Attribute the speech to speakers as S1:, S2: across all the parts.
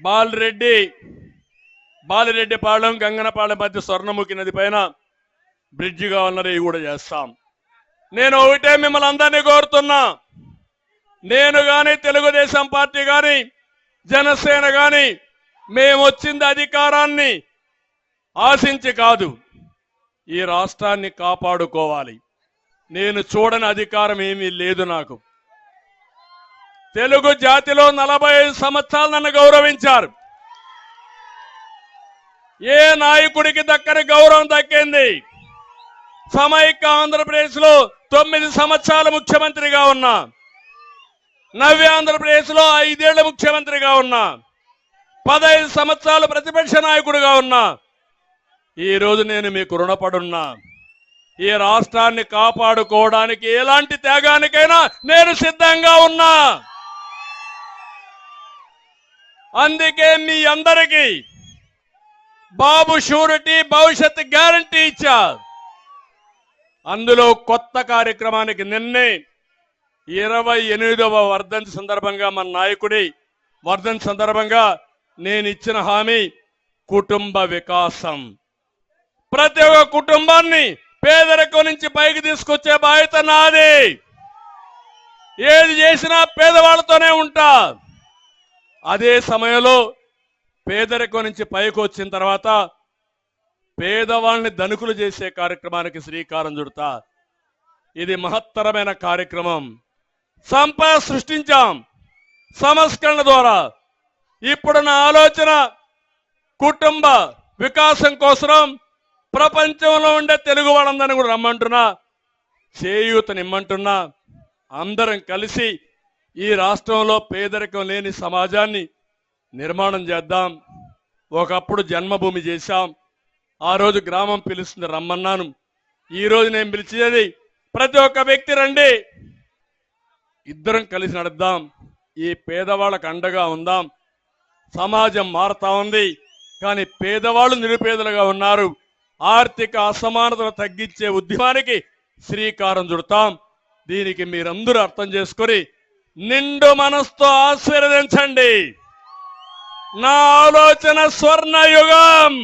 S1: బాలరెడ్డి బాలిరెడ్డిపాళెం గంగనపాళెం మధ్య స్వర్ణముఖి నది పైన బ్రిడ్జి కావాలన్నది ఇవి కూడా చేస్తాం. నేను ఒకటే మిమ్మల్ని అందరినీ కోరుతున్నా. నేను గాని తెలుగుదేశం పార్టీ గాని జనసేన గాని మేము వచ్చింది అధికారాన్ని ఆశించి కాదు ఈ రాష్ట్రాన్ని కాపాడుకోవాలి. నేను చూడని అధికారం ఏమీ లేదు నాకు. తెలుగు జాతిలో నలభై ఐదు సంవత్సరాలు నన్ను గౌరవించారు. ఏ నాయకుడికి దక్కని గౌరవం దక్కింది? సమైక్య ఆంధ్రప్రదేశ్లో తొమ్మిది సంవత్సరాలు ముఖ్యమంత్రిగా ఉన్నా. నవ్య ఆంధ్రప్రదేశ్లో ఐదేళ్ళ ముఖ్యమంత్రిగా ఉన్నా. పదహైదు సంవత్సరాలు ప్రతిపక్ష నాయకుడిగా ఉన్నా. ఈ రోజు నేను మీకు రుణపడున్నా. ఈ రాష్ట్రాన్ని కాపాడుకోవడానికి ఎలాంటి త్యాగానికైనా నేను సిద్ధంగా ఉన్నా. అందుకే మీ అందరికీ బాబు షూరిటీ భవిష్యత్ గ్యారంటీ ఇచ్చా అందులో కొత్త కార్యక్రమానికి నిన్నే ఇరవై ఎనిమిదవ వర్ధంతి సందర్భంగా మన నాయకుడి వర్ధంతి సందర్భంగా నేను ఇచ్చిన హామీ కుటుంబ వికాసం. ప్రతి ఒక్క కుటుంబాన్ని పేదరికం నుంచి పైకి తీసుకొచ్చే బాధ్యత నాది. ఏది చేసినా పేదవాళ్ళతోనే ఉంటా అదే సమయంలో పేదరికం నుంచి పైకి వచ్చిన తర్వాత పేదవాళ్ళని ధనుకులు చేసే కార్యక్రమానికి శ్రీకారం చుడతా. ఇది మహత్తరమైన కార్యక్రమం. సంపద సృష్టించాం. సంస్కరణ ద్వారా. ఇప్పుడు నా ఆలోచన కుటుంబ వికాసం కోసం ప్రపంచంలో ఉండే తెలుగు వాళ్ళందరినీ కూడా రమ్మంటున్నా. చేయూతనిమ్మంటున్నా. అందరం కలిసి ఈ రాష్ట్రంలో పేదరికం లేని సమాజాన్ని నిర్మాణం చేద్దాం. ఒకప్పుడు జన్మభూమి చేశాం. ఆ రోజు గ్రామం పిలుస్తుంది రమ్మన్నాను. ఈ రోజు నేను పిలిచేది ప్రతి ఒక్క వ్యక్తి రండి. ఇద్దరం కలిసి నడుద్దాం. ఈ పేదవాళ్ళకు అండగా ఉందాం. సమాజం మారుతా ఉంది. కానీ పేదవాళ్ళు నిరుపేదలుగా ఉన్నారు. ఆర్థిక అసమానతను తగ్గించే ఉద్యమానికి శ్రీకారం చుడతాం. దీనికి మీరందరూ అర్థం చేసుకొని నిండు మనసుతో ఆశీర్వదించండి. నా ఆలోచన స్వర్ణ యుగం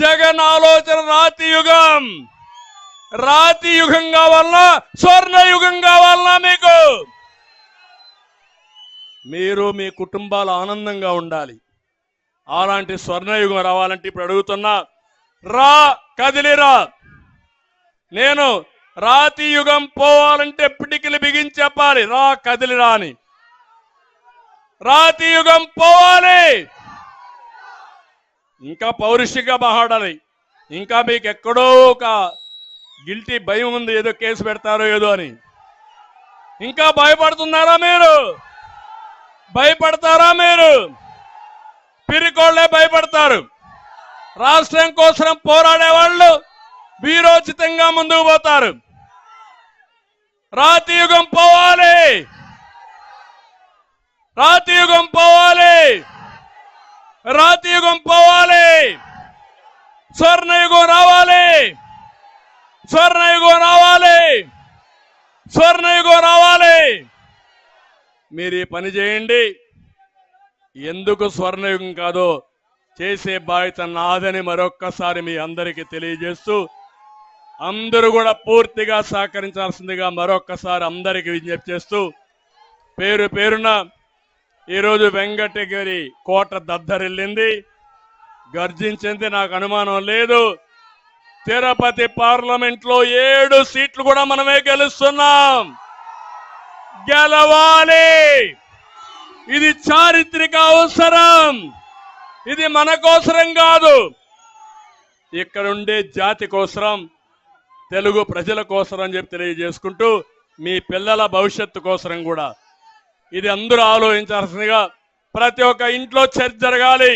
S1: జగన్ ఆలోచన రాతి యుగం రాతి యుగం కావాలన్నా స్వర్ణ యుగం కావాలన్నా మీకు. మీరు మీ కుటుంబాలు ఆనందంగా ఉండాలి. అలాంటి స్వర్ణయుగం రావాలంటే ఇప్పుడు అడుగుతున్నా రా కదిలిరా. నేను రాతి యుగం పోవాలంటే పిటికిలు బిగించి చెప్పాలి. రా కదిలి రాని. రాతి యుగం పోవాలి. ఇంకా పౌరుషిగా బహాడాలి. ఇంకా మీకు ఎక్కడో ఒక గిల్టీ భయం ఉంది. ఏదో కేసు పెడతారో ఏదో అని. ఇంకా భయపడుతున్నారా మీరు? భయపడతారా మీరు? పిరికోళ్ళే భయపడతారు. రాష్ట్రం కోసం పోరాడే వాళ్ళు వీరోచితంగా ముందుకు పోతారు. రాతి యుగం పోవాలి. రాతి యుగం పోవాలి. రాతి యుగం పోవాలి. స్వర్ణయుగం రావాలి. స్వర్ణయుగం రావాలి. స్వర్ణయుగం రావాలి. మీరు ఈ పని చేయండి. ఎందుకు స్వర్ణయుగం కాదో చేసే బాధ్యత నాదని మరొక్కసారి మీ అందరికీ తెలియజేస్తూ అందరూ కూడా పూర్తిగా సహకరించాల్సిందిగా మరొక్కసారి అందరికీ విజ్ఞప్తి చేస్తూ పేరు పేరున ఈరోజు వెంకటగిరి కోట దద్దరిల్లింది. గర్జించింది నాకు అనుమానం లేదు. తిరుపతి పార్లమెంట్లో ఏడు సీట్లు కూడా మనమే గెలుస్తున్నాం. గెలవాలి. ఇది చారిత్రక అవసరం. ఇది మన కోసరం కాదు. ఇక్కడుండే జాతి కోసరం. తెలుగు ప్రజల కోసరం అని చెప్పి తెలియజేసుకుంటూ మీ పిల్లల భవిష్యత్తు కోసరం కూడా. ఇది అందరూ ఆలోచించాల్సిందిగా ప్రతి ఒక్క ఇంట్లో చర్చ జరగాలి.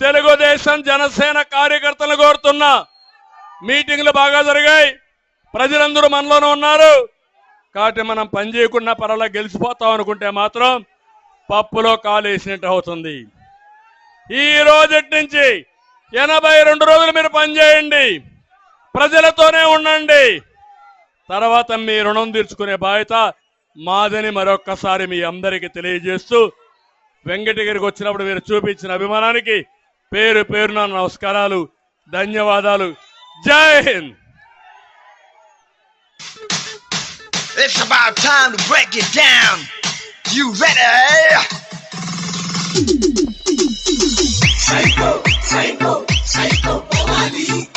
S1: తెలుగుదేశం జనసేన కార్యకర్తలు కోరుతున్నా మీటింగ్లు బాగా జరిగాయి. ప్రజలందరూ మనలోనే ఉన్నారు. కాబట్టి మనం పని చేయకుండా పర్వాలా గెలిచిపోతాం అనుకుంటే మాత్రం పప్పులో కాలేసినట్టు అవుతుంది. ఈ రోజు నుంచి ఎనభై రెండు రోజులు మీరు పనిచేయండి ప్రజలతోనే ఉండండి తర్వాత మీ రుణం తీర్చుకునే బాధ్యత మాదని మరొక్కసారి మీ అందరికీ తెలియజేస్తూ వెంకట గారికి వచ్చినప్పుడు మీరు చూపించిన అభిమానానికి పేరు పేరున నమస్కారాలు ధన్యవాదాలు జై Hind
S2: It's about time to break it down. You ready? Psycho, psycho, psycho, Bhavani.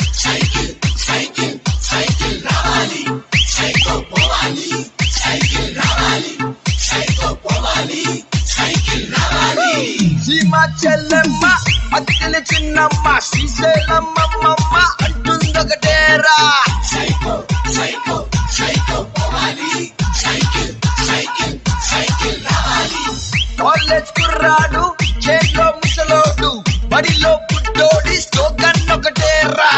S2: చెల్లెమ్మ అత్తిన చిన్నమ్మ శ్రీశైలమ్మమ్మ అంటుందొకటేరా. సైకో సైకో సైకో పోవాలి సైకిల్ సైకిల్ సైకిల్ రావాలి. కాలేజ్ కుర్రాడు చేతిలో ముసలోడు బడిలో పుట్టోడి స్లోగన్ ఒకటేరా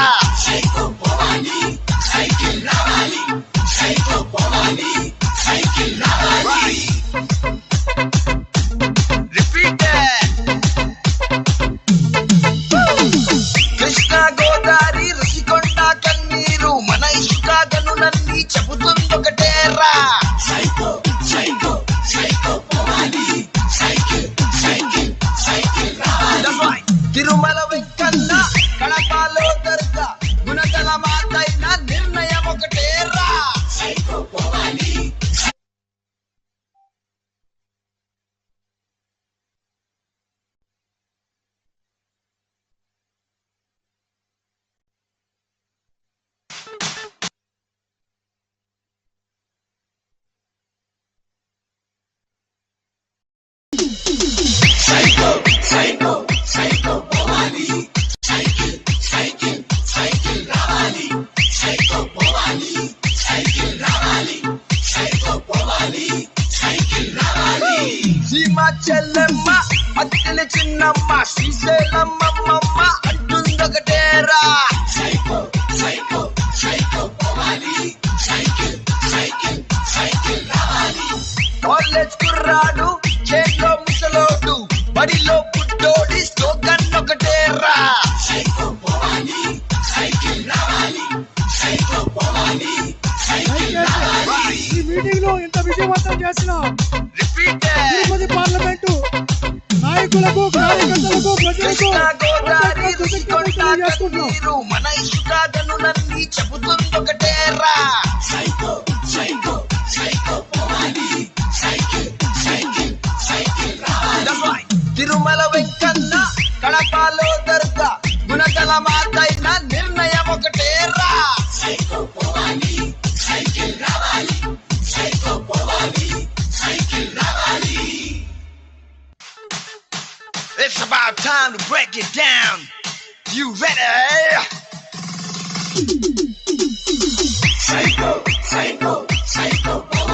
S2: Psycho, psycho, Bhavani. Cycle, cycle, cycle, Ravani. Psycho, Bhavani. Cycle, Ravani. Psycho, Bhavani. Cycle, Ravani. సీమ చెల్లెమ్మ అత్తిన చిన్నమ్మ శ్రీశైలమ్మమ్మ అంటుందొకటేరా సైకో సైకో సైకో పోవాలి సైకిల్ సైకిల్ సైకిల్ రావాలి కాలేజ్ కుర్రాడు బడిలో స్లోగన్ ఒకటేరా సైకో పోవాలి సైకిల్ రావాలి సైకో పోవాలి సైకిల్ రావాలి
S3: ఈ మీటింగ్లో ఇంత విజయవంతం చేసిన తిరుపతి పార్లమెంటు నాయకులకు కార్యకర్తలకు ప్రజలకు
S2: Krishna Godavari It's about time to break it down. You ready? Psycho, psycho, psycho.